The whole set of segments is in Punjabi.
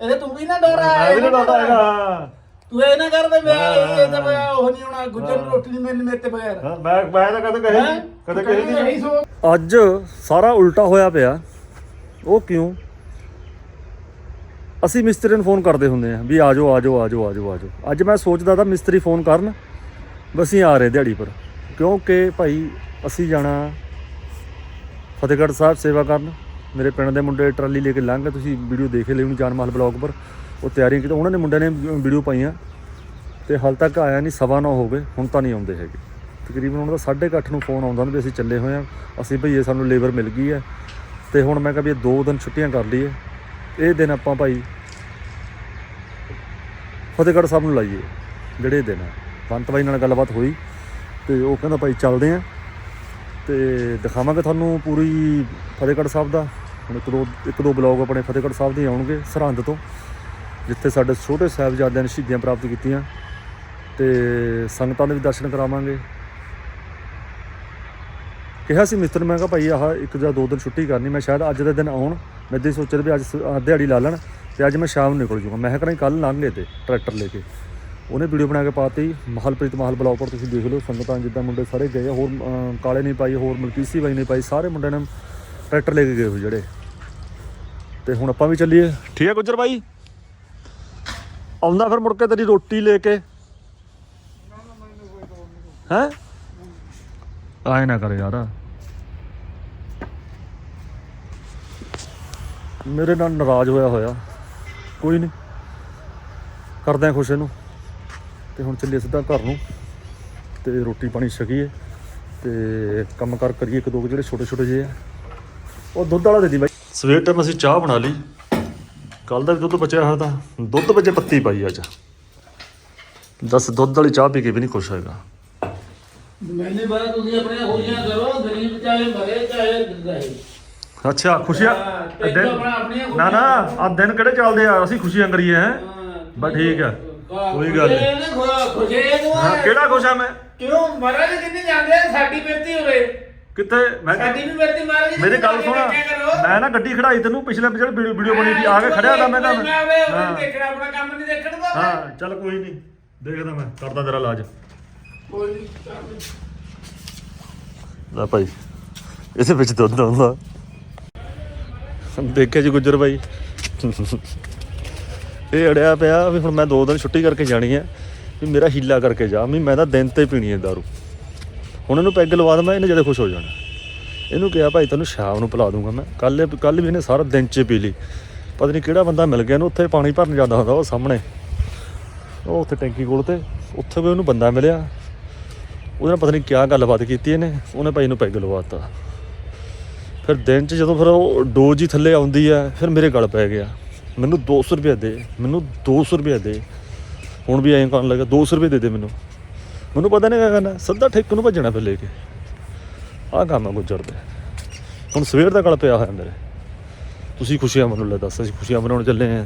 ਇਹਦੇ ਤੂੰ ਵੀ ਨਾ ਡਰ ਮੈਂ ਵੀ ਨਹੀਂ ਡਰਦਾ ਹੈਗਾ ਤੂੰ ਇਹ ਨਾ ਕਰ ਦੇ ਮੈਂ ਇਹ ਤਾਂ ਮੈਂ ਉਹ ਨਹੀਂ ਹੋਣਾ ਗੁੱਜਰ ਨੂੰ ਰੋਟੀ ਨਹੀਂ ਮਿਲਣੀ ਮੇਰੇ ਤੇ ਬਗੈਰ। ਹਾਂ, ਮੈਂ ਮੈਂ ਤਾਂ ਕਦੇ ਕਹੀ ਕਦੇ ਕਹੀ ਨਹੀਂ। ਨਹੀਂ ਸੋ। ਅੱਜ ਸਾਰਾ ਉਲਟਾ ਹੋਇਆ ਪਿਆ। ਉਹ ਕਿਉਂ? ਅਸੀਂ ਮਿਸਤਰੀ ਨੂੰ ਫੋਨ ਕਰਦੇ ਹੁੰਦੇ ਆ ਵੀ ਆ ਜਾਓ ਆ ਜਾਓ ਆ ਜਾਓ ਆ ਜਾਓ ਆ ਜਾਓ ਅੱਜ ਮੈਂ ਸੋਚਦਾ ਤਾਂ ਮਿਸਤਰੀ ਫੋਨ ਕਰਨ ਬਸ ਅਸੀਂ ਆ ਰਹੇ ਦਿਹਾੜੀ ਪਰ। ਕਿਉਂਕਿ ਭਾਈ ਅਸੀਂ ਜਾਣਾ ਫਤਿਹਗੜ੍ਹ ਸਾਹਿਬ ਸੇਵਾ ਕਰਨ। ਮੇਰੇ ਪਿੰਡ ਦੇ ਮੁੰਡੇ ਟਰਾਲੀ ਲੈ ਕੇ ਲੰਘ ਗਏ, ਤੁਸੀਂ ਵੀਡੀਓ ਦੇਖ ਲਿਓ ਜਾਨ ਮਾਲ ਬਲੌਗ ਪਰ। ਉਹ ਤਿਆਰੀਆਂ ਕੀਤੀ, ਉਹਨਾਂ ਨੇ ਮੁੰਡਿਆਂ ਨੇ ਵੀਡੀਓ ਪਾਈਆਂ ਤੇ ਹਾਲ ਤੱਕ ਆਇਆ ਨਹੀਂ, ਸਵਾ ਨੌ ਹੋ ਗਏ, ਹੁਣ ਤਾਂ ਨਹੀਂ ਆਉਂਦੇ ਹੈਗੇ। ਤਕਰੀਬਨ ਉਹਨਾਂ ਦਾ 8:30 ਨੂੰ ਫੋਨ ਆਉਂਦਾ ਨਾ ਵੀ ਅਸੀਂ ਚੱਲੇ ਹੋਏ ਆ ਅਸੀਂ ਭਈਏ ਸਾਨੂੰ ਲੇਬਰ ਮਿਲ ਗਈ ਹੈ ਤੇ ਹੁਣ ਮੈਂ ਕਿਹਾ ਵੀ ਇਹ ਦੋ ਦਿਨ ਛੁੱਟੀਆਂ ਕਰ ਲਈਏ, ਇਹ ਦਿਨ ਆਪਾਂ ਭਾਈ ਫਤਿਹਗੜ੍ਹ ਸਾਹਿਬ ਨੂੰ ਲਾਈਏ, ਜਿਹੜੇ ਦਿਨ ਆ ਬੰਤ ਬਾਈ ਨਾਲ ਗੱਲਬਾਤ ਹੋਈ ਤੇ ਉਹ ਕਹਿੰਦਾ ਭਾਈ ਚੱਲਦੇ ਆ ਤੇ ਦਿਖਾਵਾਂਗੇ ਤੁਹਾਨੂੰ ਪੂਰੀ ਫਤਿਹਗੜ੍ਹ ਸਾਹਿਬ ਦਾ। ਹੁਣ ਇੱਕ ਦੋ ਇੱਕ ਦੋ ਬਲੌਗ ਆਪਣੇ ਫਤਿਹਗੜ੍ਹ ਸਾਹਿਬ ਦੇ ਆਉਣਗੇ, ਸਰਹੰਦ ਤੋਂ, ਜਿੱਥੇ ਸਾਡੇ ਛੋਟੇ ਸਾਹਿਬਜ਼ਾਦਿਆਂ ਨੇ ਸ਼ਹੀਦੀਆਂ ਪ੍ਰਾਪਤ ਕੀਤੀਆਂ। ਤੇ ਸੰਗਤਾਂ ਦੇ ਵੀ ਦਰਸ਼ਨ ਕਰਾਵਾਂਗੇ। ਕਿਹਾ ਸੀ ਮਿਸਤਰ ਮੈਂ ਕਿਹਾ ਭਾਈ ਆਹ ਇੱਕ ਜਾਂ ਦੋ ਦਿਨ ਛੁੱਟੀ ਕਰਨੀ, ਮੈਂ ਸ਼ਾਇਦ ਅੱਜ ਦੇ ਦਿਨ ਆਉਣ। ਮੈਂ ਇਦਾਂ ਹੀ ਵੀ ਅੱਜ ਦਿਹਾੜੀ ਲਾ ਲੈਣ ਤੇ ਅੱਜ ਮੈਂ ਸ਼ਾਮ ਨੂੰ ਨਿਕਲ ਜੂਗਾ ਮੈਂ ਕਿਹਾ ਕੱਲ ਲੰਘ ਗਏ ਤੇ ਟਰੈਕਟਰ ਲੈ ਕੇ। ਉਹਨੇ ਵੀਡੀਓ ਬਣਾ ਕੇ ਪਾਤੀ। ਮਹਲਪ੍ਰੀਤ ਮਹਲ ਬਲੌਗ ਪਰ ਤੁਸੀਂ ਦੇਖ ਲਓ ਸੰਗਤਾਂ ਜਿੱਦਾਂ ਮੁੰਡੇ ਸਾਰੇ ਗਏ ਹੋਰ ਕਾਲੇ ਨਹੀਂ ਪਾਈ ਹੋਰ ਮਲਕੀਸੀ ਬਾਈ ਨਹੀਂ ਪਾਈ ਸਾਰੇ ਮੁੰਡਿਆਂ ਨੇ ਟਰੈਕਟਰ ਲੈ ਕੇ ਗਏ ਹੋਏ ਜਿਹੜੇ। ਤੇ ਹੁਣ ਆਪਾਂ ਵੀ ਚੱਲੀਏ। ਠੀਕ ਹੈ ਗੁੱਜਰ ਬਾਈ। ਆਉਂਦਾ ਫਿਰ ਮੁੜ ਕੇ ਤੇਰੀ ਰੋਟੀ ਲੈ ਕੇ। ਹੈ? ਆਏ ਨਾ ਕਰ ਯਾਰ। ਮੇਰੇ ਨਾਲ ਨਾਰਾਜ਼ ਹੋਇਆ ਹੋਇਆ। ਕੋਈ ਨਹੀਂ। ਕਰਦੇ ਆ ਖੁਸ਼ ਇਹਨੂੰ। ਤੇ ਹੁਣ ਚੱਲੀਏ ਸਿੱਧਾ ਘਰ ਨੂੰ ਤੇ ਰੋਟੀ ਪਾਣੀ ਛਕੀਏ ਤੇ ਕੰਮ ਕਰ ਕਰੀਏ ਇੱਕ ਦੋ ਜਿਹੜੇ ਛੋਟੇ ਛੋਟੇ ਜਿਹੇ ਆ। ਉਹ ਦੁੱਧ ਵਾਲਾ ਦੇ ਦੀ ਬਾਈ। ਸਵੇਰ ਟਾਈਮ ਅਸੀਂ ਚਾਹ ਬਣਾ ਲਈ। ਕੱਲ ਦਾ ਵੀ ਦੁੱਧ ਬਚਿਆ ਹੋਇਆ ਤਾਂ ਦੁੱਧ ਵਿੱਚ ਪੱਤੀ ਪਾਈ ਅੱਜ। ਦੱਸ ਦੁੱਧ ਵਾਲੀ ਚਾਹ ਪੀ ਕੇ ਵੀ ਨਹੀਂ ਖੁਸ਼ ਹੋਏਗਾ ਮੈਨੇ ਬਾਅਦ ਤੁਸੀਂ ਆਪਣੀਆਂ ਖੁਸ਼ੀਆਂ ਕਰੋ ਗਰੀਬ ਚਾਹੇ ਮਰੇ ਚਾਹੇ ਰਹੇ ਅੱਛਾ ਖੁਸ਼ੀਆਂ ਆਪਣਾ ਨਾ ਨਾ ਆ ਦਿਨ ਕਿਹੜੇ ਚੱਲਦੇ ਆ? ਅਸੀਂ ਖੁਸ਼ੀਆਂ ਕਰੀਏ ਹੈ? ਬਸ ਠੀਕ ਆ। ਕੋਈ ਗੱਲ ਨਹੀਂ। ਖੁਸ਼ੇ ਨੂੰ ਹਾਂ ਕਿਹੜਾ ਖੁਸ਼ ਆ ਮੈਂ? ਕਿਉਂ? ਮਹਾਰਾਜ ਕਿੰਨੇ ਜਾਂਦੇ ਆ ਸਾਡੀ ਬਿਰਤੀ ਹੋਵੇ। ਕਿੱਥੇ? ਮੈਂ ਸਾਡੀ ਵੀ ਬਿਰਤੀ ਮਹਾਰਾਜ ਜੀ ਮੇਰੀ ਗੱਲ ਸੁਣ। ਮੈਂ ਨਾ ਗੱਡੀ ਖੜਾਈ ਤੈਨੂੰ ਪਿਛਲੇ ਪਿਛਲੇ ਵੀਡੀਓ ਬਣੀ ਸੀ ਆ ਕੇ ਖੜਿਆ ਤਾਂ ਮੈਂ ਤਾਂ ਹਾਂ। ਦੇਖਣਾ ਆਪਣਾ ਕੰਮ ਨਹੀਂ ਦੇਖਣ ਦਾ ਹਾਂ ਚੱਲ ਕੋਈ ਨਹੀਂ। ਦੇਖਦਾ ਮੈਂ ਕਰਦਾ ਤੇਰਾ ਇਲਾਜ। ਕੋਈ ਨਹੀਂ ਚੱਲ। ਲੈ ਭਾਈ ਇਹਦੇ ਵਿੱਚ ਦੁੱਧ ਆਉਂਦਾ। ਦੇਖਿਆ ਜੀ ਗੁੱਜਰ ਭਾਈ ਇਹ ਅੜਿਆ ਪਿਆ ਵੀ ਹੁਣ ਮੈਂ ਦੋ ਦਿਨ ਛੁੱਟੀ ਕਰਕੇ ਜਾਣੀ ਹੈ, ਵੀ ਮੇਰਾ ਹੀਲਾ ਕਰਕੇ ਜਾ, ਵੀ ਮੈਂ ਤਾਂ ਦਿਨ ਤੇ ਪੀਣੀ ਹੈ ਦਾਰੂ। ਹੁਣ ਇਹਨੂੰ ਪੈਗ ਲਵਾ ਦਵਾਂ, ਇਹਨੇ ਜ਼ਿਆਦਾ ਖੁਸ਼ ਹੋ ਜਾਣਾ। ਇਹਨੂੰ ਕਿਹਾ, ਭਾਈ ਤੈਨੂੰ ਸ਼ਾਮ ਨੂੰ ਪਿਲਾ ਦੂੰਗਾ ਮੈਂ। ਕੱਲ ਕੱਲ ਵੀ ਇਹਨੇ ਸਾਰਾ ਦਿਨ ਚ ਪੀ ਲਈ। ਪਤਾ ਨਹੀਂ ਕਿਹੜਾ ਬੰਦਾ ਮਿਲ ਗਿਆ ਇਹਨੂੰ, ਉੱਥੇ ਪਾਣੀ ਭਰਨ ਜਾਂਦਾ ਹੁੰਦਾ ਉਹ ਸਾਹਮਣੇ। ਉਹ ਉੱਥੇ ਟੈਂਕੀ ਕੋਲ ਤੇ, ਉੱਥੇ ਵੀ ਉਹਨੂੰ ਬੰਦਾ ਮਿਲਿਆ। ਉਹਦੇ ਨਾਲ ਪਤਾ ਨਹੀਂ ਕਿਆ ਗੱਲਬਾਤ ਕੀਤੀ ਇਹਨੇ, ਉਹਨੇ ਭਾਈ ਨੂੰ ਪੈਗ ਲਵਾਤਾ। ਫਿਰ ਦਿਨ 'ਚ ਜਦੋਂ ਫਿਰ ਉਹ ਡੋਜ਼ ਹੀ ਥੱਲੇ ਆਉਂਦੀ ਆ ਫਿਰ ਮੇਰੇ ਗਲ ਪੈ ਗਿਆ। ਮੈਨੂੰ 200 ਰੁਪਏ ਦੇ, ਮੈਨੂੰ 200 ਰੁਪਏ ਦੇ। ਹੁਣ ਵੀ ਐਂ ਕਰਨ ਲੱਗਾ 200 ਰੁਪਏ ਦੇ ਦੇ ਮੈਨੂੰ। ਮੈਨੂੰ ਪਤਾ ਨਹੀਂ ਕਿਆ ਕਰਨਾ, ਸਿੱਧਾ ਠੇਕੇ ਨੂੰ ਭੱਜਣਾ ਫਿਰ ਲੈ ਕੇ। ਆਹ ਕੰਮ ਆ ਗੁੱਜਰ ਦੇ ਹੁਣ ਸਵੇਰ ਦਾ ਗਲ ਪਿਆ ਹੋਇਆ ਮੇਰੇ। ਤੁਸੀਂ ਖੁਸ਼ੀਆਂ ਮਨਾਉਣ ਲੈ ਦੱਸ ਅਸੀਂ ਖੁਸ਼ੀਆਂ ਮਨਾਉਣ ਚੱਲੇ ਆਂ।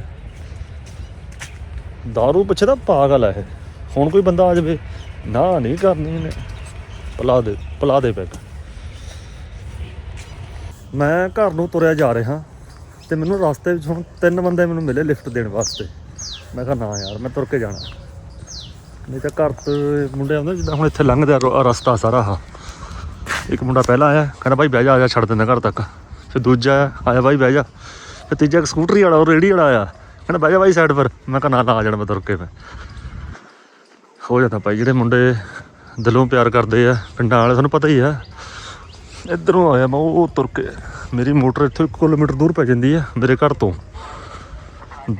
ਦਾਰੂ ਪਿੱਛੇ ਤਾਂ ਪਾਗਲ ਆ ਇਹ। ਹੁਣ ਕੋਈ ਬੰਦਾ ਆ ਜਾਵੇ, ਨਾ ਨਹੀਂ ਕਰਨੀ ਇਹਨੇ। ਪਲਾ ਦੇ ਪਲਾ ਦੇ ਪੈਗ ਮੈਂ ਘਰ ਨੂੰ ਤੁਰਿਆ ਜਾ ਰਿਹਾ। ਤੇ ਮੈਨੂੰ ਰਸਤੇ ਵਿੱਚ ਹੁਣ ਤਿੰਨ ਬੰਦੇ ਮੈਨੂੰ ਮਿਲੇ ਲਿਫਟ ਦੇਣ ਵਾਸਤੇ। ਮੈਂ ਕਿਹਾ, ਨਾ ਯਾਰ, ਮੈਂ ਤੁਰ ਕੇ ਜਾਣਾ। ਨਹੀਂ ਤਾਂ ਘਰ ਤੋਂ ਮੁੰਡੇ ਆਉਂਦੇ ਜਿੱਦਾਂ ਹੁਣ ਇੱਥੇ ਲੰਘਦੇ ਆ ਰਸਤਾ ਸਾਰਾ ਆ ਇੱਕ ਮੁੰਡਾ ਪਹਿਲਾਂ ਆਇਆ, ਕਹਿੰਦਾ ਭਾਈ ਬਹਿ ਜਾ, ਆ ਜਾ, ਛੱਡ ਦਿੰਦਾ ਘਰ ਤੱਕ। ਫਿਰ ਦੂਜਾ ਆਇਆ ਆਇਆ ਭਾਈ ਬਹਿ ਜਾ। ਫਿਰ ਤੀਜਾ ਇੱਕ ਸਕੂਟਰੀ ਵਾਲਾ, ਉਹ ਰੇੜੀ ਵਾਲਾ ਆਇਆ। ਕਹਿੰਦਾ, ਬਹਿ ਜਾ ਭਾਈ ਸਾਈਡ ਪਰ। ਮੈਂ ਕਿਹਾ, ਨਾ ਨਾ, ਆ ਜਾਣਾ ਮੈਂ ਤੁਰ ਕੇ ਮੈਂ। ਹੋ ਜਾਂਦਾ ਭਾਈ ਜਿਹੜੇ ਮੁੰਡੇ ਦਿਲੋਂ ਪਿਆਰ ਕਰਦੇ ਆ, ਪਿੰਡਾਂ ਵਾਲੇ, ਤੁਹਾਨੂੰ ਪਤਾ ਹੀ ਆ। ਇਧਰੋਂ ਆਇਆ ਮੈਂ, ਉਹ ਤੁਰ ਕੇ। ਮੇਰੀ ਮੋਟਰ ਇੱਥੋਂ 1 ਕਿਲੋਮੀਟਰ ਦੂਰ ਪੈ ਜਾਂਦੀ ਆ, ਮੇਰੇ ਘਰ ਤੋਂ।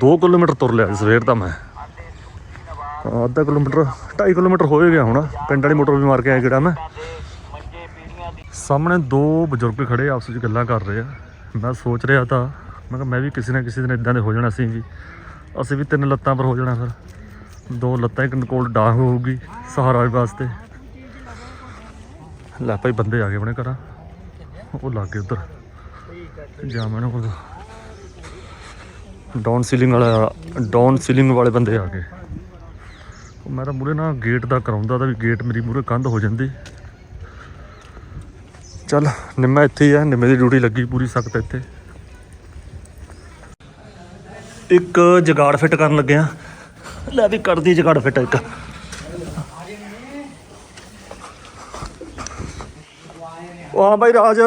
2 ਕਿਲੋਮੀਟਰ ਤੁਰ ਲਿਆ ਸਵੇਰ ਦਾ ਮੈਂ। ਅੱਧਾ ਕਿਲੋਮੀਟਰ 2.5 ਕਿਲੋਮੀਟਰ ਹੋ ਗਿਆ ਹੁਣ। ਪਿੰਡ ਵਾਲੀ ਮੋਟਰ ਵੀ ਮਾਰ ਕੇ ਆਇਆ ਕਿਹੜਾ ਮੈਂ। ਸਾਹਮਣੇ ਦੋ ਬਜ਼ੁਰਗ ਖੜੇ ਆਪਸ ਵਿੱਚ ਗੱਲਾਂ ਕਰ ਰਹੇ ਆ। ਮੈਂ ਸੋਚ ਰਿਹਾ ਤਾਂ, ਮੈਂ ਕਿਹਾ ਮੈਂ ਵੀ ਕਿਸੇ ਨਾ ਕਿਸੇ ਦਿਨ ਇਦਾਂ ਦੇ ਹੋ ਜਾਣਾ ਅਸੀਂ ਵੀ ਅਸੀਂ ਵੀ ਤਿੰਨ ਲੱਤਾਂ ਪਰ ਹੋ ਜਾਣਾ ਫਿਰ। ਦੋ ਲੱਤਾਂ, ਇੱਕ ਕੋਲ ਡਾਂਗ ਹੋਊਗੀ ਸਹਾਰਾ ਵਾਸਤੇ। ਲੈ ਭਾਈ, ਬੰਦੇ ਆ ਗਏ ਆਪਣੇ ਘਰਾਂ। ਉਹ ਲੱਗ ਗਏ ਉਧਰ। ਜਾ ਮੈਨੂੰ ਕੋਲ। ਡਾਊਨ ਸੀਲਿੰਗ ਵਾਲਾ ਡਾਊਨ ਸੀਲਿੰਗ ਵਾਲੇ ਬੰਦੇ ਆ ਗਏ। ਉਹ ਮੈਂ ਤਾਂ ਮੂਰੇ ਨਾ ਗੇਟ ਦਾ ਕਰਾਉਂਦਾ ਤਾਂ ਵੀ ਗੇਟ ਮੇਰੀ ਮੂਰੇ ਕੰਧ ਹੋ ਜਾਂਦੀ। ਚੱਲ, ਨਿੰਮਾ ਇੱਥੇ ਹੀ ਆ, ਨਿੰਮੇ ਦੀ ਡਿਊਟੀ ਲੱਗੀ ਪੂਰੀ ਸਖਤ ਇੱਥੇ। ਇੱਕ ਜਗਾੜ ਫਿੱਟ ਕਰਨ ਲੱਗਿਆ ਲੈ ਵੀ ਕਰਦੀ ਜਗਾੜ ਫਿੱਟ ਇੱਕ। ਉਹ ਹਾਂ ਬਾਈ ਰਾਜ।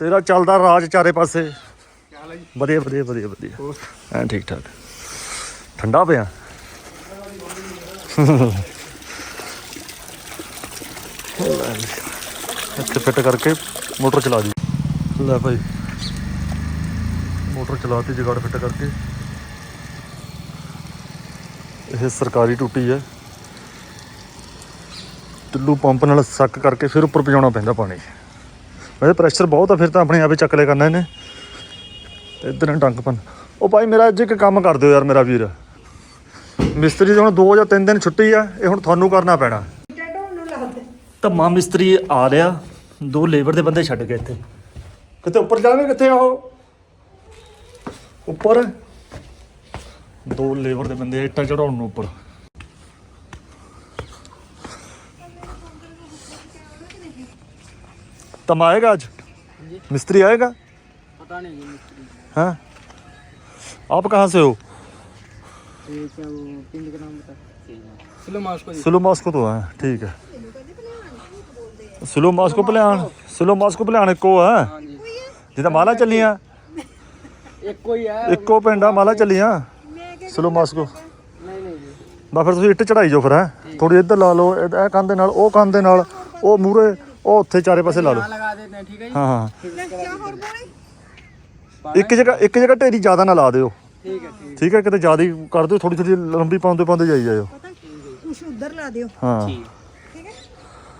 ਤੇਰਾ ਚੱਲਦਾ ਰਾਜ ਚਾਰੇ ਪਾਸੇ। ਵਧੀਆ ਵਧੀਆ ਵਧੀਆ ਵਧੀਆ। ਐਂ ਠੀਕ ਠਾਕ। ਠੰਡਾ ਪਿਆ। ਇੱਥੇ ਫਿੱਟ ਕਰਕੇ ਮੋਟਰ ਚਲਾ ਦੀ। ਲੈ ਭਾਈ ਮੋਟਰ ਚਲਾਤੀ, ਜਗਾੜ ਫਿੱਟ ਕਰਕੇ। ਇਹ ਸਰਕਾਰੀ ਟੂਟੀ ਹੈ। ਟੁੱਲੂ ਪੰਪ ਨਾਲ ਸੱਕ ਕਰਕੇ ਫਿਰ ਉੱਪਰ ਪਹੁੰਚਾਉਣਾ ਪੈਂਦਾ ਪਾਣੀ। ਵੈਸੇ ਪ੍ਰੈਸ਼ਰ ਬਹੁਤ ਆ, ਫਿਰ ਤਾਂ ਆਪਣੇ ਆਪੇ ਚੱਕ ਲਿਆ ਕਰਨਾ ਇਹਨੇ। ਤੇ ਇਧਰ ਨੇ ਟੰਕ ਪਨ ਉਹ ਭਾਈ ਮੇਰਾ ਅੱਜ ਇੱਕ ਕੰਮ ਕਰ ਦਿਓ ਯਾਰ ਮੇਰਾ ਵੀਰ। ਮਿਸਤਰੀ ਦੀ ਹੁਣ 2 ਜਾਂ 3 ਦਿਨ ਛੁੱਟੀ ਆ, ਇਹ ਹੁਣ ਤੁਹਾਨੂੰ ਕਰਨਾ ਪੈਣਾ। ਧੰਮਾ ਮਿਸਤਰੀ ਆ ਰਿਹਾ, ਦੋ ਲੇਬਰ ਦੇ ਬੰਦੇ ਛੱਡ ਗਏ ਇੱਥੇ। ਕਿਤੇ ਉੱਪਰ ਜਾਵੇ ਕਿੱਥੇ ਆ ਉਹ? ਉੱਪਰ? ਦੋ ਲੇਬਰ ਦੇ ਬੰਦੇ ਇੱਟਾਂ ਚੜਾਉਣ ਨੂੰ ਉੱਪਰ। तम आएगा आज मिस्त्री आएगा पता नहीं ये मिस्त्री हाँ आप कहाँ से हो ये क्या वो पिंड का नाम बता स्लो मास्को जी स्लो मास्को तो है ठीक है स्लो मास्को भलियान स्लो मास्को भलियान ਇੱਕੋ ਹੈ हाँ जी ਜਿੱਦਾਂ ਮਾਲਾ ਚੱਲੀਆਂ एक कोई है ਇੱਕੋ ਪਿੰਡ ਆ ਮਾਲਾ ਚੱਲੀਆਂ ਸਲੋ ਮਾਸਕੋ नहीं नहीं जी ਬਾ ਫਿਰ ਤੁਸੀਂ ਇੱਟ ਚੜਾਈ ਜਾਓ ਫਿਰ ਹੈ ਥੋੜੀ ਇੱਧਰ ਲਾ ਲਓ ਇਹ ਇਹ ਕੰਨ ਦੇ ਨਾਲ ਉਹ ਕੰਨ ਦੇ ਨਾਲ ਉਹ ਮੂਰੇ ਉਹ ਉੱਥੇ ਚਾਰੇ ਪਾਸੇ ਲਾ ਲਓ यहाँ लगा देते हैं ठीक है जी ਹਾਂ ਹਾਂ फिर उसके बाद ਇੱਕ ਜਗ੍ਹਾ ਇੱਕ ਜਗ੍ਹਾ ਢੇਰੀ ਜ਼ਿਆਦਾ ਨਾ ਲਾ ਦਿਓ ठीक है ठीक ਠੀਕ ਹੈ ਕਿਤੇ ਜ਼ਿਆਦਾ ਹੀ ਕਰ ਦਿਓ ਥੋੜੀ ਥੋੜੀ ਲੰਬੀ ਪਾਉਂਦੇ ਪਾਉਂਦੇ ਜਾਈ ਜਾਇਓ कुछ उधर ला दियो हाँ ठीक है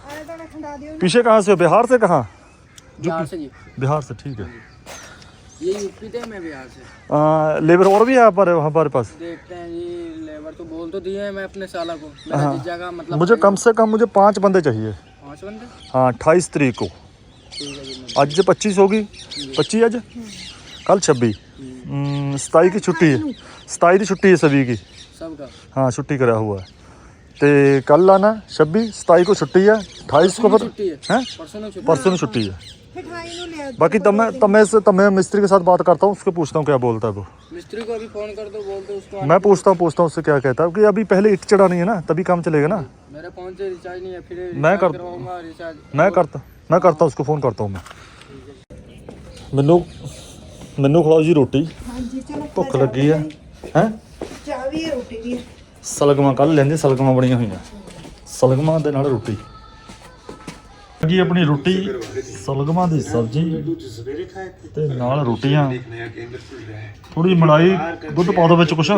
अरे थोड़ा ठंडा दियो पीछे कहाँ से हो बिहार से कहाँ बिहार से जी बिहार से ठीक है ये यूपी थे मैं बिहार से आ, लेबर और भी है पर हमारे पास देखते हैं जी लेबर तो बोल तो दिए हैं मैं अपने साला को मेरा जीजा का मतलब मुझे कम से कम मुझे पाँच बंदे चाहिए पाँच बंदे हाँ अट्ठाईस तारीख को ठीक है जी मैं आज पच्चीस होगी पच्चीस आज कल छब्बीस सताई की छुट्टी है सताई की छुट्टी है सभी की सबका हाँ छुट्टी करा हुआ है तो कल आना छब्बीस सताई को छुट्टी है अट्ठाईस को फिर छुट्टी है हैं परसों में छुट्टी परसों में छुट्टी है मिठाई नु ले बाकी तब मैं तब मैं से तब मैं मिस्त्री के साथ बात करता हूँ उसके पूछता हूँ क्या बोलता है वो मिस्त्री को अभी फोन कर दो बोल दो उसको मैं पूछता हूँ पूछता हूँ उससे क्या कहता है क्योंकि अभी पहले ईट चढ़ानी है ना तभी काम चलेगा ना मेरे फोन से रिचार्ज नहीं है फिर मैं रिचार्ज कर- करवाऊंगा रिचार्ज ਮੈਂ ਕਰਤਾ ਮੈਂ ਕਰਤਾ ਉਸਕੋ ਫੋਨ ਕਰਤਾ ਹੂੰ ਮੈਂ ਮੈਨੂੰ ਮੈਨੂੰ ਖਵਾਓ ਜੀ ਰੋਟੀ हां जी चलो ਭੁੱਖ ਲੱਗੀ ਆ ਹੈ चाय भी है रोटी भी है ਸਲਗਮਾਂ ਕੱਲ ਲੈਂਦੇ ਸਲਗਮਾਂ ਬਣੀਆਂ ਹੋਈਆਂ ਸਲਗਮਾਂ ਦੇ ਨਾਲ ਰੋਟੀ ਲੱਗੀ ਆਪਣੀ ਰੋਟੀ ਸਲਗਮਾਂ ਦੀ ਸਬਜ਼ੀ ਤੇ ਨਾਲ ਰੋਟੀਆਂ। ਥੋੜੀ ਮਲਾਈ ਦੁੱਧ ਪਾ ਦੋ ਵਿੱਚ ਕੁਛ।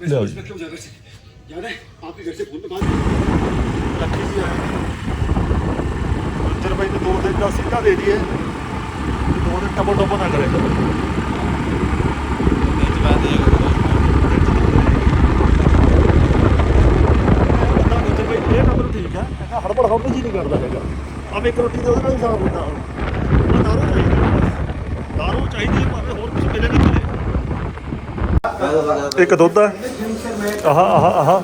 ਲਿਆਓ ਜੀ। ਉੱਧਰ ਭਾਈ ਤੇ ਦੋ ਦਿਨ ਦਾ ਸਿੱਧਾ ਦੇ ਦਈਏ। ਦੋ ਦਿਨ ਟੱਬੋ ਟੱਬੋ ਨਾ ਕਰੇ ਤਾਂ ਉੱਥੇ ਭਾਈ ਇਹ ਕੰਮ ਠੀਕ ਹੈ ਇਹਦਾ ਹੜਬੜ ਹੜਬੜ ਜੀ ਨਹੀਂ ਕਰਦਾ ਹੈਗਾ ਆਪ ਇੱਕ ਰੋਟੀ ਦੇ ਉਹਦੇ ਨਾਲ ਹੀ ਸਾਫ਼ ਹੁੰਦਾ ਉਹ। ਦਾਰੂ ਚਾਹੀਦੀ ਦਾਰੂ ਚਾਹੀਦੀ ਭਾਵੇਂ ਹੋਰ ਕੁਝ ਮਿਲੇ ਨਾ ਮਿਲੇ। ਇੱਕ ਦੁੱਧ ਹੈ ਆਹ ਆਹ ਆਹ।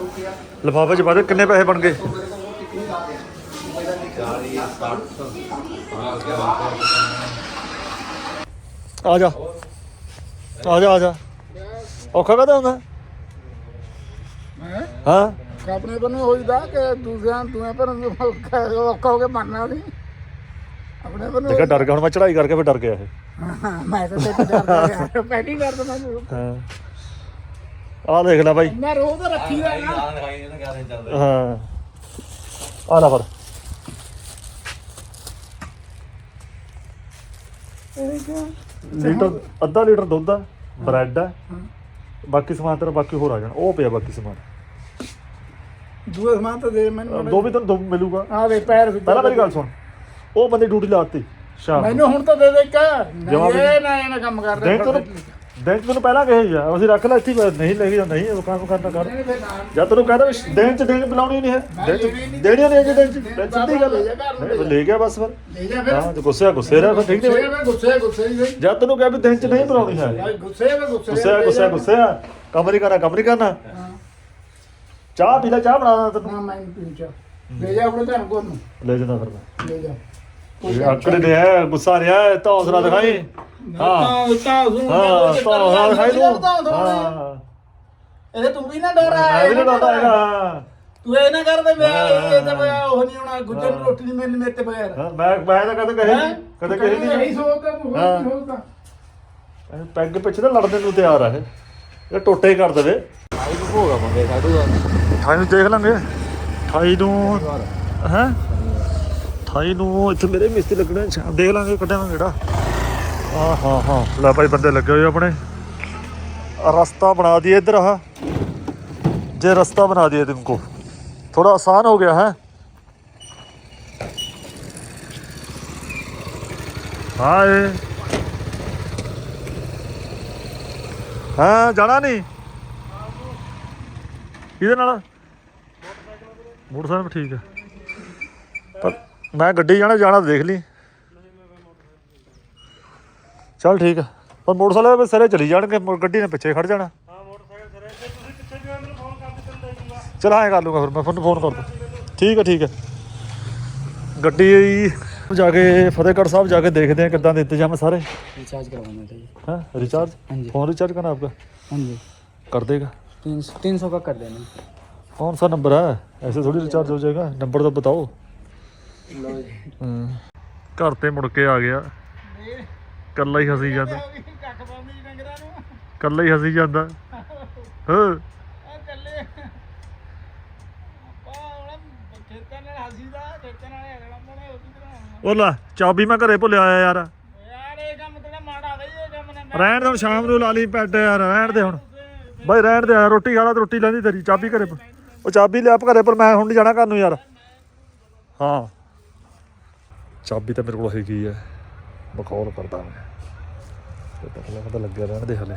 ਲਿਫਾਫੇ ਚ ਪਾ ਕਿੰਨੇ ਪੈਸੇ ਬਣ ਗਏ? ਆ ਜਾ। ਆ ਜਾ ਆ ਜਾ। ਔਖਾ ਕਹਦਾ ਹੁੰਦਾ? ਹਾਂ? ਆਪਣੇ ਬੰਨੇ ਹੋਈਦਾ ਕਿ ਦੂਸਰਿਆਂ ਤੂੰ ਪਰ ਔਖਾ ਹੋ ਕੇ ਮਰਨਾ ਨਹੀਂ ਆਪਣੇ ਬੰਨੇ ਦੇਖਾ ਡਰ ਗਿਆ ਹੁਣ ਮੈਂ ਚੜਾਈ ਕਰਕੇ ਫਿਰ ਡਰ ਗਿਆ ਇਹ। ਮੈਂ ਤਾਂ ਤੇ ਡਰਦਾ ਪਹਿਲੀ ਵਾਰ ਤਾਂ ਮੈਂ ਹਾਂ। ਆ ਦੇਖ ਲੈ ਬਾਈ। ਮੈਂ ਰੋਹ ਤਾਂ ਰੱਖੀ ਦਾ ਨਾ। ਹਾਂ। ਆ ਲੈ ਫੜ। ਲੀਟਰ ਅੱਧਾ ਲੀਟਰ ਦੁੱਧ ਆ ਬ੍ਰੈਡ ਆ। ਬਾਕੀ ਸਮਾਨ ਤੇਰਾ ਬਾਕੀ ਹੋਰ ਆ ਜਾਣਾ। ਉਹ ਪਿਆ ਬਾਕੀ ਸਮਾਨ। ਦੂਏ ਸਮਾਨ ਤਾਂ ਦੇ ਮੈਨੂੰ ਦੋ ਵੀ ਤੈਨੂੰ ਦੋ ਮਿਲੂਗਾ। ਆ ਵੇ ਪੈਰ ਵਿੱਚ ਪਹਿਲਾਂ ਮੇਰੀ ਗੱਲ ਸੁਣ। ਉਹ ਬੰਦੇ ਡਿਊਟੀ ਲਾਤੀ। ਸ਼ਾਮ ਨੂੰ। ਮੈਨੂੰ ਹੁਣ ਤਾਂ ਦੇ ਦੇ ਇੱਕ। ਜਵਾਬ ਨਹੀਂ ਇਹ ਨਾ ਕੰਮ ਕਰ ਰਹੇ ਤੈਨੂੰ 'ਚ ਤੈਨੂੰ ਪਹਿਲਾਂ ਕਹੇ ਜਾ ਅਸੀਂ ਰੱਖ ਲੈ ਇੱਥੇ ਹੀ ਨਹੀਂ ਲੈ ਕੇ ਜਾਂਦਾ ਨਹੀਂ ਉਹ ਕੰਮ ਕਰਨਾ ਕਰ। ਜਦ ਤੈਨੂੰ ਕਹਿੰਦਾ ਵੀ 'ਚ ਦਿਨ ਬੁਲਾਉਣੀ ਨਹੀਂ ਹੈ। ਦਿਨ 'ਚ ਦੇਣੀ ਨਹੀਂ। ਹੈ ਦਿਨ 'ਚ। ਦਿਨ 'ਚ ਸਿੱਧੀ ਗੱਲ ਹੈ। ਨਹੀਂ, ਲੈ ਗਿਆ ਬਸ ਫਿਰ। ਲੈ ਜਾ ਫਿਰ। ਹਾਂ ਜੇ ਗੁੱਸੇ ਆ ਗੁੱਸੇ ਰਹਿ ਫਿਰ ਠੀਕ ਨਹੀਂ ਗੁੱਸੇ ਗੁੱਸੇ ਗੁੱਸੇ ਹੀ ਸਹੀ ਜਦ ਤੈਨੂੰ ਕਿਹਾ ਵੀ ਦਿਨ 'ਚ ਨਹੀਂ ਬੁਲਾਉਣੀ ਹੈ। ਭਾਈ ਗੁੱਸੇ ਵਿੱਚ ਗੁੱਸੇ ਗੁੱਸੇ ਆ ਗੁੱਸੇ ਆ ਗੁੱਸੇ ਆ। ਕੰਮ ਨਹੀਂ ਕਰਨਾ ਕੰਮ ਨਹੀਂ ਕਰਨਾ। ਚਾਹ ਪੀ ਲੈ ਚਾਹ ਬਣਾ ਦਾਂ ਤੈਨੂੰ। ਨਾ ਮੈਂ ਨਹੀਂ ਪੀਂਦਾ ਲੈ ਜਾ ਆਪਣੇ ਧਰਮ ਕੋ ਨੂੰ। ਲੈ ਜਾਂਦਾ ਫਿਰ ਮੈਂ। ਲੈ ਜਾ। ਇਹ ਆਕੜ ਨੇ ਹੈ ਗੁੱਸਾ ਰਿਹਾ ਤਾਂ ਹੌਸਲਾ ਦਿਖਾਈ। ਹਾਂ। ਤਾਂ ਤਾਂ ਨੂੰ ਹਾਂ ਤਾਂ ਹੌਸਲਾ ਦਿਖਾਈ ਤੂੰ। ਹਾਂ ਹਾਂ। ਇਹ ਤੂੰ ਵੀ ਨਾ ਡਰ ਮੈਂ ਵੀ ਨਹੀਂ ਡਰਦਾ ਹੈਗਾ ਤੂੰ ਇਹ ਨਾ ਕਰ ਦੇ ਮੈਂ ਇਹ ਤਾਂ ਮੈਂ ਉਹ ਨਹੀਂ ਹੋਣਾ ਗੁੱਜਰ ਨੂੰ ਰੋਟੀ ਨਹੀਂ ਮਿਲਣੀ ਮੇਰੇ ਤੇ ਬਗੈਰ। ਹਾਂ, ਮੈਂ ਮੈਂ ਤਾਂ ਕਦੇ ਕਹੇ ਕਦੇ ਕਹੇ ਨਹੀਂ ਨਹੀਂ ਸੋਚਦਾ ਤੂੰ ਹੋਰ ਹਾਂ। ਸੋਚਦਾ ਪੈਗ ਪਿੱਛੇ ਤਾਂ ਲੜਨ ਨੂੰ ਤਿਆਰ ਆ ਇਹ। ਇਹ ਟੋਟੇ ਕਰ ਦੇਵੇ। ਠਾਈ ਨੂੰ ਦੇਖ ਲਾਂਗੇ। ਠਾਈ ਨੂੰ, ਹੈ? 28 ਨੂੰ ਇੱਥੇ ਮੇਰੇ ਮਿਸਤਰੀ ਲੱਗਣੇ ਸ਼ਾਮ ਦੇਖ ਲਾਂਗੇ ਕੱਢਾਂਗੇ ਜਿਹੜਾ ਆਹ, ਹਾਂ ਹਾਂ। ਲੈ ਭਾਈ, ਬੰਦੇ ਲੱਗੇ ਹੋਏ ਆਪਣੇ। ਰਸਤਾ ਬਣਾ ਦਈਏ ਇੱਧਰ ਆ ਜੇ ਰਸਤਾ ਬਣਾ ਦਈਏ ਤੁਮਕੋ ਥੋੜਾ ਆਸਾਨ ਹੋ ਗਿਆ, ਹੈ? ਹਾਏ। ਹਾਂ, ਜਾਣਾ ਨਹੀਂ? ਇਹਦੇ ਨਾਲ? ਮੋਟਰਸਾਈਕਲ ਠੀਕ ਹੈ ਪਰ ਮੈਂ ਗੱਡੀ ਜਾਣਾ ਜਾਣਾ ਦੇਖ ਲਈ। ਚੱਲ ਠੀਕ ਹੈ ਪਰ ਮੋਟਰਸਾਈਕਲ ਵੀ ਸਿਰੇ ਚਲੀ ਜਾਣਗੇ ਗੱਡੀ ਨੇ ਪਿੱਛੇ ਖੜ ਜਾਣਾ। ਚਲ ਐਂ ਕਰ ਲੂਗਾ ਫਿਰ ਮੈਂ ਤੁਹਾਨੂੰ ਫੋਨ ਕਰਦਾ। ਠੀਕ ਹੈ ਠੀਕ ਹੈ ਗੱਡੀ ਜਾ ਕੇ ਫਤਿਹਗੜ੍ਹ ਸਾਹਿਬ ਜਾ ਕੇ ਦੇਖਦੇ ਆ ਕਿੱਦਾਂ ਦੇ ਇੰਤਜ਼ਾਮ ਸਾਰੇ। रिचार्ज करवाना था ਹਾਂ ਰਿਚਾਰਜ हाँ जी। फोन रिचार्ज करना है आपका हाँ तीन तीन सौ का कर देना कौन सा नंबर है ऐसे थोड़ी रिचार्ज हो जाएगा नंबर तो बताओ ਹਾਂ। ਘਰ ਤੇ ਮੁੜ ਕੇ ਆ ਗਿਆ ਕੱਲਾ ਹੀ ਹਸੀ ਜਾਂਦਾ ਕੱਖ ਪਾਉਂਦੀ ਡੰਗਰਾਂ ਨੂੰ ਕੱਲਾ ਹੀ ਹਸੀ ਜਾਂਦਾ ਹਾਂ ਆ ਚੱਲੇ ਆਪਾਂ ਹੁਣ ਖੇਤਾਂ ਨਾਲ ਹਾਸੀ ਦਾ ਖੇਤਾਂ ਨਾਲ ਹੈਗਾ ਮੋਣੇ ਉਹਦੀ ਤਰ੍ਹਾਂ ਉਹ ਲੈ ਚਾਬੀ ਮੈਂ ਘਰੇ ਭੁੱਲਿਆ ਆਇਆ ਯਾਰ ਯਾਰ ਇਹ ਕੰਮ ਤਾਂ ਮਾੜਾ ਗਈ ਇਹ ਕੰਮ ਨੇ ਰਹਿਣ ਦੇ ਹੁਣ ਸ਼ਾਮ ਨੂੰ ਲਾ ਲਈ ਪੈਡ ਯਾਰ ਰਹਿਣ ਦੇ ਹੁਣ ਬਾਈ ਰਹਿਣ ਦੇ ਰੋਟੀ ਖਾ ਲਾ ਤੇ ਰੋਟੀ ਲੈਂਦੀ ਤੇਰੀ, ਚਾਬੀ ਘਰੇ ਪ- ਉਹ ਚਾਬੀ ਲਿਆ ਘਰੇ, ਪਰ ਮੈਂ ਹੁਣ ਨਹੀਂ ਜਾਣਾ ਘਰ ਨੂੰ ਯਾਰ। ਹਾਂ। ਚਾਬੀ ਤਾਂ ਮੇਰੇ ਕੋਲ ਹੈਗੀ ਹੈ ਬਖੌਲ ਕਰਦਾ ਮੈਂ। ਤੇ ਪਹਿਲਾਂ ਪਤਾ ਲੱਗਿਆ ਰਹਿਣ ਦੇ ਹਲੇ।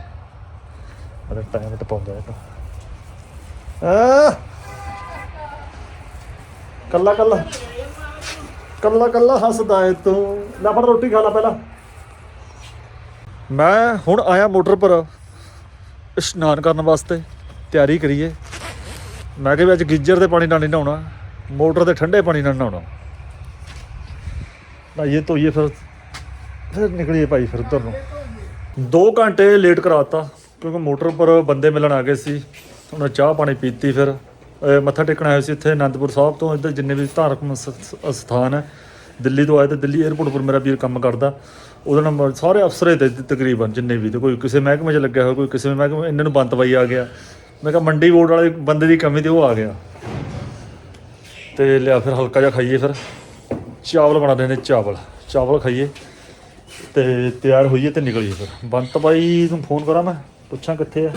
ਅਰੇ ਟਾਈਮ ਟਪਾਉਂਦਾ ਇਹ ਤਾਂ ਕੱਲਾ ਕੱਲਾ। ਕੱਲਾ ਕੱਲਾ ਹੱਸਦਾ ਏ ਤੂੰ। ਲੈ ਫੜ ਰੋਟੀ ਖਾ ਲੈ ਪਹਿਲਾਂ। ਮੈਂ ਹੁਣ ਆਇਆ ਮੋਟਰ ਪਰ। ਇਸ਼ਨਾਨ ਕਰਨ ਵਾਸਤੇ ਤਿਆਰੀ ਕਰੀਏ। ਮੈਂ ਕਿਹਾ ਵੀ ਅੱਜ ਗਿੱਜਰ ਦੇ ਪਾਣੀ ਨਾਲ ਨਹੀਂ ਨਹਾਉਣਾ, ਮੋਟਰ ਦੇ ਠੰਡੇ ਪਾਣੀ ਨਾਲ ਨਹਾਉਣਾ। ਨਹਾਈਏ, ਧੋਈਏ ਫਿਰ ਫਿਰ ਨਿਕਲੀਏ ਭਾਈ ਫਿਰ ਉੱਧਰ ਨੂੰ। 2 ਘੰਟੇ ਲੇਟ ਕਰਾਤਾ, ਕਿਉਂਕਿ ਮੋਟਰ ਪਰ ਬੰਦੇ ਮਿਲਣ ਆ ਗਏ ਸੀ। ਉਹਨਾਂ ਚਾਹ ਪਾਣੀ ਪੀਤੀ ਫਿਰ। ਮੱਥਾ ਟੇਕਣ ਆਏ ਸੀ ਇੱਥੇ ਅਨੰਦਪੁਰ ਸਾਹਿਬ ਤੋਂ। ਇੱਧਰ ਜਿੰਨੇ ਵੀ ਧਾਰਮਿਕ ਸਥਾਨ ਹੈ, ਦਿੱਲੀ ਤੋਂ ਆਏ ਤੇ ਦਿੱਲੀ 에ਅਰਪੋਰਟ ਪਰ ਮੇਰਾ ਵੀਰ ਕੰਮ ਕਰਦਾ। ਉਹਦਾ ਨੰਬਰ ਸਾਰੇ ਅਫਸਰ ਤੇ ਤਕਰੀਬਨ, ਜਿੰਨੇ ਵੀ ਤੇ ਕੋਈ ਕਿਸੇ ਮਹਿਕਮੇ 'ਚ ਲੱਗਿਆ ਹੋਇਆ, ਕੋਈ ਕਿਸੇ ਮਹਿਕਮੇ ਇਹਨਾਂ ਨੂੰ ਬੰਤ ਬਾਈ ਆ ਗਿਆ। ਮੈਂ ਕਿਹਾ ਮੰਡੀ ਬੋਰਡ ਵਾਲੇ ਬੰਦੇ ਦੀ ਕਮੀ ਤੇ ਉਹ ਆ ਗਿਆ। ਤੇ ਲਿਆ ਫਿਰ ਹਲਕਾ ਜਿਹਾ ਖਾਈਏ ਫਿਰ। ਚਾਵਲ ਬਣਾਦੇ ਨੇ ਚਾਵਲ ਚਾਵਲ ਖਾਈਏ। ਤੇ ਤਿਆਰ ਹੋਈਏ ਤੇ ਨਿਕਲੀਏ ਫਿਰ। ਬੰਤ ਬਾਈ ਨੂੰ ਫੋਨ ਕਰਾਂ ਮੈਂ, ਪੁੱਛਾਂ ਕਿੱਥੇ ਆ।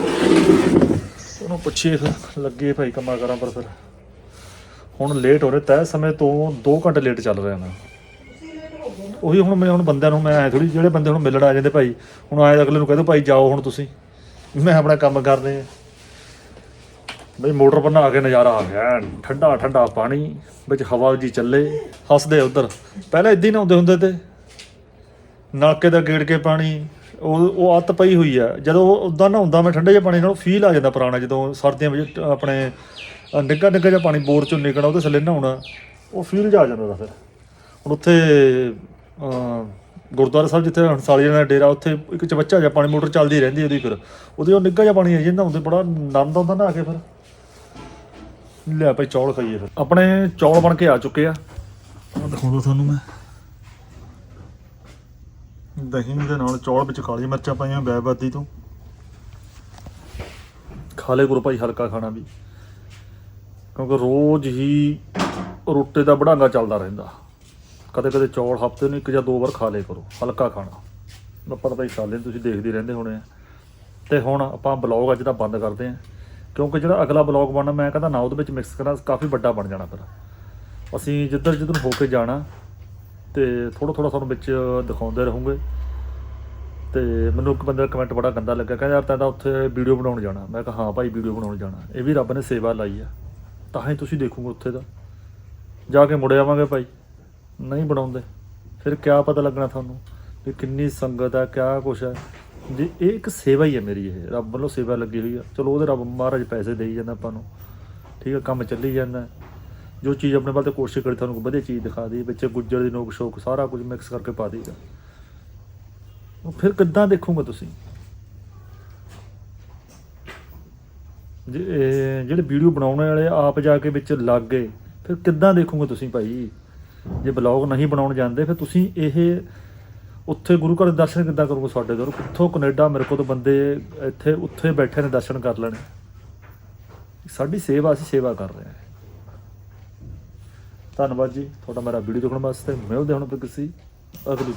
ਉਹਨੂੰ ਪੁੱਛੀਏ ਫਿਰ, ਲੱਗੇ ਭਾਈ ਕੰਮਾਂ ਕਰਾਂ ਪਰ ਫਿਰ। ਹੁਣ ਲੇਟ ਹੋ ਰਿਹਾ, ਤੈਅ ਸਮੇਂ ਤੋਂ 2 ਘੰਟੇ ਲੇਟ ਚੱਲ ਰਿਹਾ ਮੈਂ। ਉਹੀ ਹੁਣ ਮੈਂ ਹੁਣ ਬੰਦਿਆਂ ਨੂੰ ਮੈਂ ਐ ਥੋੜੀ ਜਿਹੜੇ ਬੰਦੇ ਹੁਣ ਮਿਲਣ ਆ ਜਾਂਦੇ ਭਾਈ, ਹੁਣ ਆਏ ਅਗਲੇ ਨੂੰ ਕਹਿੰਦੇ ਭਾਈ ਜਾਓ ਹੁਣ ਤੁਸੀਂ। ਮੈਂ ਆਪਣਾ ਕੰਮ ਕਰਨੇ ਆ। ਬਈ ਮੋਟਰ ਬਣਾ ਕੇ ਨਜ਼ਾਰਾ ਆ ਗਿਆ ਐਨ ਠੰਡਾ ਠੰਡਾ ਪਾਣੀ, ਵਿੱਚ ਹਵਾ ਜੀ ਚੱਲੇ, ਹੱਸਦੇ ਉਧਰ। ਪਹਿਲਾਂ ਇਦਾਂ ਹੀ ਨਹਾਉਂਦੇ ਹੁੰਦੇ ਤੇ। ਨਲਕੇ ਦਾ ਗੇੜ ਕੇ ਪਾਣੀ, ਉਹ ਉਹ ਆਦਤ ਪਈ ਹੋਈ ਆ। ਜਦੋਂ ਉਦਾਂ ਨਹਾਉਂਦਾ ਮੈਂ ਠੰਡੇ ਜਿਹੇ ਪਾਣੀ ਨਾਲ ਫੀਲ ਆ ਜਾਂਦਾ ਪੁਰਾਣਾ, ਜਦੋਂ ਸਰਦੀਆਂ ਵਿੱਚ ਆਪਣੇ ਨਿੱਘਾ ਨਿੱਘਾ ਜਿਹਾ ਪਾਣੀ ਬੋਰ ਚੋਂ ਨਿਕਲਣਾ, ਉਹਦੇ ਥੱਲੇ ਨਹਾਉਣਾ, ਉਹ ਫੀਲ ਜਾ ਜਾਂਦਾ ਫਿਰ। ਹੁਣ ਉੱਥੇ ਗੁਰਦੁਆਰਾ ਸਾਹਿਬ ਜਿੱਥੇ ਹੰਸਾਲੀ ਦਾ ਡੇਰਾ, ਉੱਥੇ ਇੱਕ ਚਵੱਚਾ ਜਿਹਾ ਪਾਣੀ ਮੋਟਰ ਚੱਲਦੀ ਰਹਿੰਦੀ ਉਹਦੀ ਫਿਰ। ਉਹਦੇ ਉਹ ਨਿੱਘਾ ਜਿਹਾ ਪਾਣੀ ਆ ਜਾਂਦਾ ਹੁੰਦੇ ਬੜਾ ਆਨੰਦ ਆਉਂਦਾ ਨਾ ਆ ਕੇ ਫਿਰ। ਲੈ ਭਾਈ ਚੌਲ ਖਾਈਏ ਫਿਰ। ਆਪਣੇ ਚੌਲ ਬਣ ਕੇ ਆ ਚੁੱਕੇ ਆ। ਆਹ ਦਿਖਾਉਂਦਾ ਤੁਹਾਨੂੰ ਮੈਂ। ਦਹੀਂ ਦੇ ਨਾਲ ਚੌਲ ਵਿੱਚ ਕਾਲੀ ਮਿਰਚਾਂ ਪਾਈਆਂ ਬੈਬਾਦੀ ਤੋਂ। ਖਾ ਲੈ ਗੁਰੂ ਭਾਈ, ਹਲਕਾ ਖਾਣਾ ਵੀ। ਕਿਉਂਕਿ ਰੋਜ਼ ਹੀ ਰੋਟੇ ਦਾ ਬੜਾਂਗਾ ਚੱਲਦਾ ਰਹਿੰਦਾ। ਕਦੇ ਕਦੇ ਚੌਲ ਹਫ਼ਤੇ ਨੂੰ ਇੱਕ ਜਾਂ ਦੋ ਵਾਰ ਖਾ ਲੇ ਕਰੋ, ਹਲਕਾ ਖਾਣਾ। ਮੈਂ ਪਤਾ ਭਾਈ ਖਾ ਲੈਣ ਤੁਸੀਂ ਦੇਖਦੇ ਰਹਿੰਦੇ ਹੋਣੇ ਆ। ਤੇ ਹੁਣ ਆਪਾਂ ਬਲੌਗ ਅੱਜ ਦਾ ਬੰਦ ਕਰਦੇ ਹਾਂ, ਕਿਉਂਕਿ ਜਿਹੜਾ ਅਗਲਾ ਬਲੌਗ ਬਣਨਾ, ਮੈਂ ਕਹਿੰਦਾ ਨਾ ਉਹਦੇ ਵਿੱਚ ਮਿਕਸ ਕਰਾਂ ਕਾਫੀ ਵੱਡਾ ਬਣ ਜਾਣਾ ਫਿਰ। ਅਸੀਂ ਜਿੱਧਰ ਜਿੱਧਰ ਹੋ ਕੇ ਜਾਣਾ, ਤੇ ਥੋੜਾ ਥੋੜਾ ਤੁਹਾਨੂੰ ਵਿੱਚ ਦਿਖਾਉਂਦੇ ਰਹੂੰਗੇ। ਤੇ ਮੈਨੂੰ ਇੱਕ ਬੰਦੇ ਦਾ ਕਮੈਂਟ ਬੜਾ ਗੰਦਾ ਲੱਗਾ ਕਹਿੰਦਾ ਯਾਰ ਤੈਂ ਤਾਂ ਉੱਥੇ ਵੀਡੀਓ ਬਣਾਉਣ ਜਾਣਾ। ਮੈਂ ਕਿਹਾ, ਹਾਂ ਭਾਈ, ਵੀਡੀਓ ਬਣਾਉਣ ਜਾਣਾ। ਇਹ ਵੀ ਰੱਬ ਨੇ ਸੇਵਾ ਲਾਈ ਆ। ਤਾਂ ਹੀ ਤੁਸੀਂ ਦੇਖੋਗੇ ਉੱਥੇ ਦਾ ਜਾ ਕੇ ਮੁੜ ਆਵਾਂਗੇ ਭਾਈ। ਨਹੀਂ ਬਣਾਉਂਦੇ। ਫਿਰ ਕਿਆ ਪਤਾ ਲੱਗਣਾ ਤੁਹਾਨੂੰ ਵੀ ਕਿੰਨੀ ਸੰਗਤ ਆ, ਕਿਆ ਕੁਛ ਹੈ ਜੀ ਇਹ ਇੱਕ ਸੇਵਾ ਹੀ ਹੈ ਮੇਰੀ ਇਹ, ਰੱਬ ਵੱਲੋਂ ਸੇਵਾ ਲੱਗੀ ਹੋਈ ਆ। ਚਲੋ ਉਹਦੇ ਰੱਬ ਮਹਾਰਾਜ ਪੈਸੇ ਦੇਈ ਜਾਂਦਾ ਆਪਾਂ ਨੂੰ। ਠੀਕ ਹੈ ਕੰਮ ਚੱਲੀ ਜਾਂਦਾ। ਜੋ ਚੀਜ਼ ਆਪਣੇ ਵੱਲ ਤੇ ਕੋਸ਼ਿਸ਼ ਕਰੀ, ਤੁਹਾਨੂੰ ਵਧੀਆ ਚੀਜ਼ ਦਿਖਾ ਦੀ ਵਿੱਚ ਗੁੱਜਰ ਦੀ ਨੋਕ ਸ਼ੋਕ, ਸਾਰਾ ਕੁਝ ਮਿਕਸ ਕਰਕੇ ਪਾ ਦੇਗਾ ਉਹ ਫਿਰ ਕਿੱਦਾਂ ਦੇਖੋਗੇ ਤੁਸੀਂ? ਜੇ, ਇਹ ਜਿਹੜੇ ਵੀਡੀਓ ਬਣਾਉਣ ਵਾਲੇ ਆਪ ਜਾ ਕੇ ਵਿੱਚ ਲੱਗ ਗਏ, ਫਿਰ ਕਿੱਦਾਂ ਦੇਖੋਗੇ ਤੁਸੀਂ ਭਾਈ? ਜੇ ਬਲੌਗ ਨਹੀਂ ਬਣਾਉਣ ਜਾਂਦੇ, ਫਿਰ ਤੁਸੀਂ ਇਹ ਉੱਥੇ ਗੁਰੂ ਘਰ ਦੇ ਦਰਸ਼ਨ ਕਿੱਦਾਂ ਕਰੋਗੇ ਸਾਡੇ ਤੋਂ ਕਿੱਥੋਂ ਕੈਨੇਡਾ ਮੇਰੇ ਕੋਲ ਬੰਦੇ ਇੱਥੇ, ਉੱਥੇ ਬੈਠੇ ਨੇ ਦਰਸ਼ਨ ਕਰ ਲੈਣੇ। ਸਾਡੀ ਸੇਵਾ, ਅਸੀਂ ਸੇਵਾ ਕਰ ਰਹੇ ਹਾਂ। ਧੰਨਵਾਦ ਜੀ। ਤੁਹਾਡਾ ਮੇਰਾ ਵੀਡੀਓ ਦੇਖਣ ਵਾਸਤੇ। ਮਿਲਦੇ ਹੁਣ ਫਿਰ ਕਿਸੇ ਅਗਲੀ